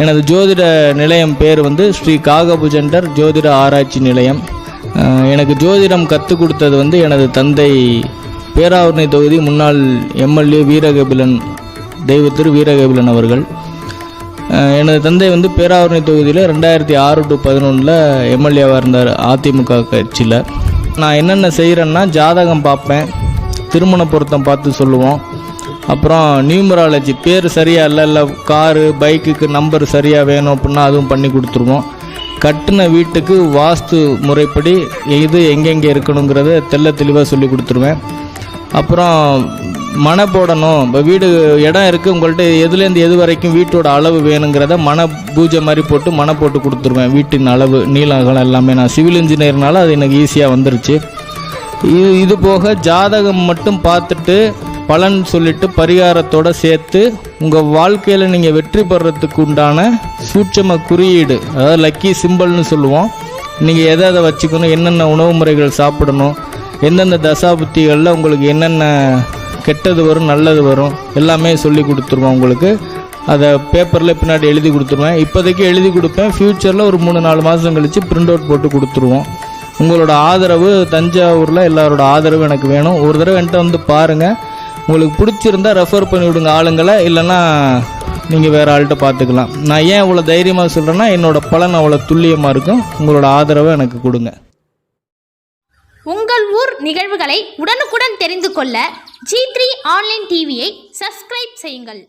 எனது ஜோதிட நிலையம் பேர் வந்து ஸ்ரீ காகபுஜண்டர் ஜோதிட ஆராய்ச்சி நிலையம். எனக்கு ஜோதிடம் கற்றுக் கொடுத்தது வந்து எனது தந்தை பேராவூர்ணி தொகுதி முன்னாள் எம்எல்ஏ வீரகபிலன் தெய்வ திரு வீரகபிலன் அவர்கள். எனது தந்தை வந்து பேராவூர்ணி தொகுதியில் ரெண்டாயிரத்தி ஆறு டு பதினொன்றில் எம்எல்ஏவாக இருந்தார் அதிமுக கட்சியில். நான் என்னென்ன செய்கிறேன்னா ஜாதகம் பார்ப்பேன் திருமண பொருத்தம் பார்த்து சொல்லுவோம். அப்புறம் நியூமராலஜி பேர் சரியாக இல்லை இல்லை காரு பைக்குக்கு நம்பர் சரியாக வேணும் அப்படின்னா அதுவும் பண்ணி கொடுத்துருவோம். கட்டின வீட்டுக்கு வாஸ்து முறைப்படி இது எங்கெங்கே இருக்கணுங்கிறத தெள்ள தெளிவாக சொல்லி கொடுத்துருவேன். அப்புறம் மனை போடணும் இப்போ வீடு இடம் இருக்குது உங்கள்கிட்ட எதுலேருந்து எது வரைக்கும் வீட்டோட அளவு வேணுங்கிறத மன பூஜை மாதிரி போட்டு மனை போட்டு கொடுத்துருவேன். வீட்டின் அளவு நீளம் அகலம் எல்லாமே. நான் சிவில் இன்ஜினியர்னால அது எனக்கு ஈஸியாக வந்துருச்சு. இது இது போக ஜாதகம் மட்டும் பார்த்துட்டு பலன் சொல்லிட்டு பரிகாரத்தோட சேர்த்து உங்கள் வாழ்க்கையில் நீங்கள் வெற்றி பெறத்துக்கு உண்டான சூட்சம குறியீடு அதாவது லக்கி சிம்பிள்னு சொல்லுவோம். நீங்கள் எதை எதை வச்சுக்கணும் என்னென்ன உணவு முறைகள் சாப்பிடணும் எந்தெந்த தசாபுத்திகளில் உங்களுக்கு என்னென்ன கெட்டது வரும் நல்லது வரும் எல்லாமே சொல்லி கொடுத்துருவோம் உங்களுக்கு. அதை பேப்பரில் பின்னாடி எழுதி கொடுத்துருவேன். இப்போதைக்கு எழுதி கொடுப்பேன். ஃப்யூச்சரில் ஒரு மூணு நாலு மாதம் கழித்து பிரிண்ட் அவுட் போட்டு கொடுத்துருவோம். உங்களோட ஆதரவு தஞ்சாவூரில் எல்லாரோட ஆதரவு எனக்கு வேணும். ஒரு தடவை என்கிட்ட வந்து பாருங்கள் உங்களுக்கு பிடிச்சிருந்தா ரெஃபர் பண்ணி விடுங்க ஆளுங்களை. இல்லைன்னா நீங்கள் வேறு ஆள்கிட்ட பார்த்துக்கலாம். நான் ஏன் இவ்வளோ தைரியமாக சொல்கிறேன்னா என்னோட பலன் அவ்வளோ துல்லியமாக இருக்கும். உங்களோட ஆதரவை எனக்கு கொடுங்க. உங்கள் ஊர் நிகழ்வுகளை உடனுக்குடன் தெரிந்து கொள்ள ஜி த்ரீ ஆன்லைன் டிவியை சப்ஸ்கிரைப் செய்யுங்கள்.